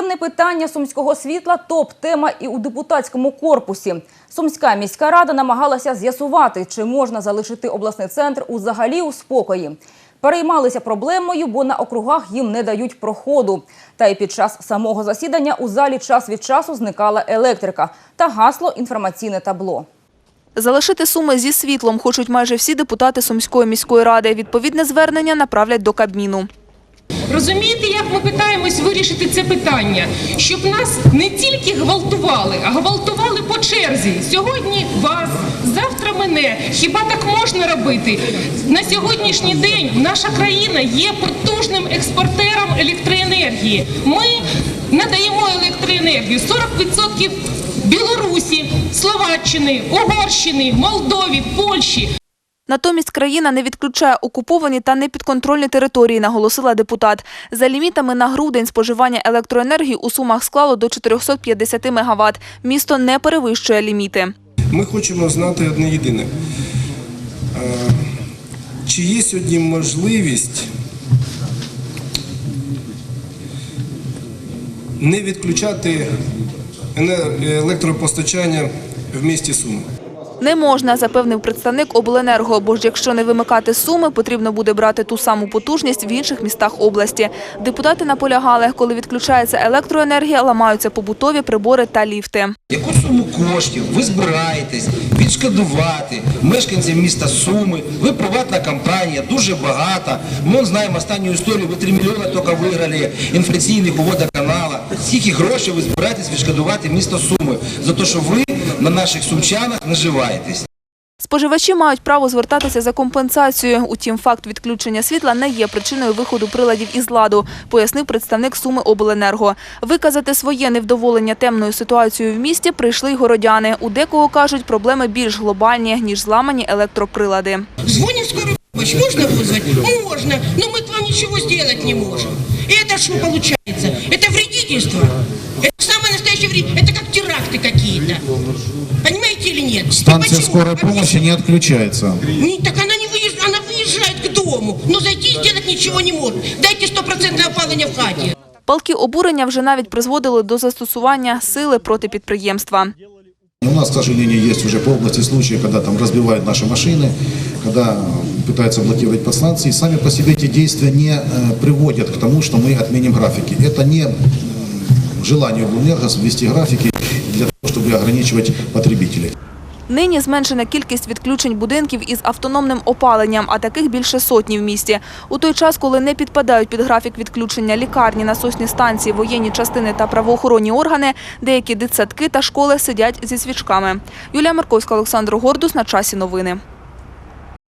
Проблемне питання сумського світла топ-тема і у депутатському корпусі. Сумська міська рада намагалася з'ясувати, чи можна залишити обласний центр узагалі у спокої. Переймалися проблемою, бо на округах їм не дають проходу. Та й під час самого засідання у залі час від часу зникала електрика та гасло інформаційне табло. Залишити суми зі світлом хочуть майже всі депутати Сумської міської ради. Відповідне звернення направлять до Кабміну. Розумієте, як ми питаємось вирішити це питання, щоб нас не тільки гвалтували, а гвалтували по черзі. Сьогодні вас, завтра мене. Хіба так можна робити? На сьогоднішній день наша країна є потужним експортером електроенергії. Ми надаємо електроенергію 40% Білорусі, Словаччини, Угорщини, Молдові, Польщі. Натомість країна не відключає окуповані та непідконтрольні території, наголосила депутат. За лімітами на грудень споживання електроенергії у Сумах склало до 450 МВт. Місто не перевищує ліміти. Ми хочемо знати одне єдине. Е, Чи є сьогодні можливість не відключати електропостачання в місті Суми? Не можна, запевнив представник обленерго, бо ж якщо не вимикати суми, потрібно буде брати ту саму потужність в інших містах області. Депутати наполягали, коли відключається електроенергія, ламаються побутові прибори та ліфти. Яку суму коштів ви збираєтесь відшкодувати мешканцям міста Суми? Ви приватна компанія, дуже багата. Ми знаємо останню історію, ви 3 мільйони тільки виграли інфляційних у водоканала. Скільки грошей ви збираєтесь відшкодувати місто Суми за те, що ви на наших сумчанах наживаєтесь? Споживачі мають право звертатися за компенсацією. Утім, факт відключення світла не є причиною виходу приладів із ладу, пояснив представник Суми Обленерго. Виказати своє невдоволення темною ситуацією в місті прийшли й городяни. У декого кажуть, проблеми більш глобальні ніж зламані електроприлади. Звоним в скорую помощь. Можно вызвать? Можно. Но мы вам ничего сделать не можем. И это что получается? Это вредительство. Это самое настоящее вредительство. Это как теракты какие-то. Понимаете или нет? И Станция почему? скорой помощи не отключается. Не, так она не выезжает, она выезжает к дому, но зайти и сделать ничего не может. Дайте стопроцентное опаление в хате. Палки обурення вже навіть призводили до застосування сили проти підприємства. У нас, к сожалению, есть уже по области случаи, когда там разбивают наши машины, когда пытаются блокировать подстанции. Сами по себе эти действия не э, приводят к тому, что мы отменим графики. Это не м, желание Блумерго ввести графики для того, чтобы ограничивать потребителей. Нині зменшена кількість відключень будинків із автономним опаленням, а таких більше сотні в місті. У той час, коли не підпадають під графік відключення лікарні, насосні станції, воєнні частини та правоохоронні органи, деякі дитсадки та школи сидять зі свічками. Юлія Марковська, Олександр Гордус. На часі новини.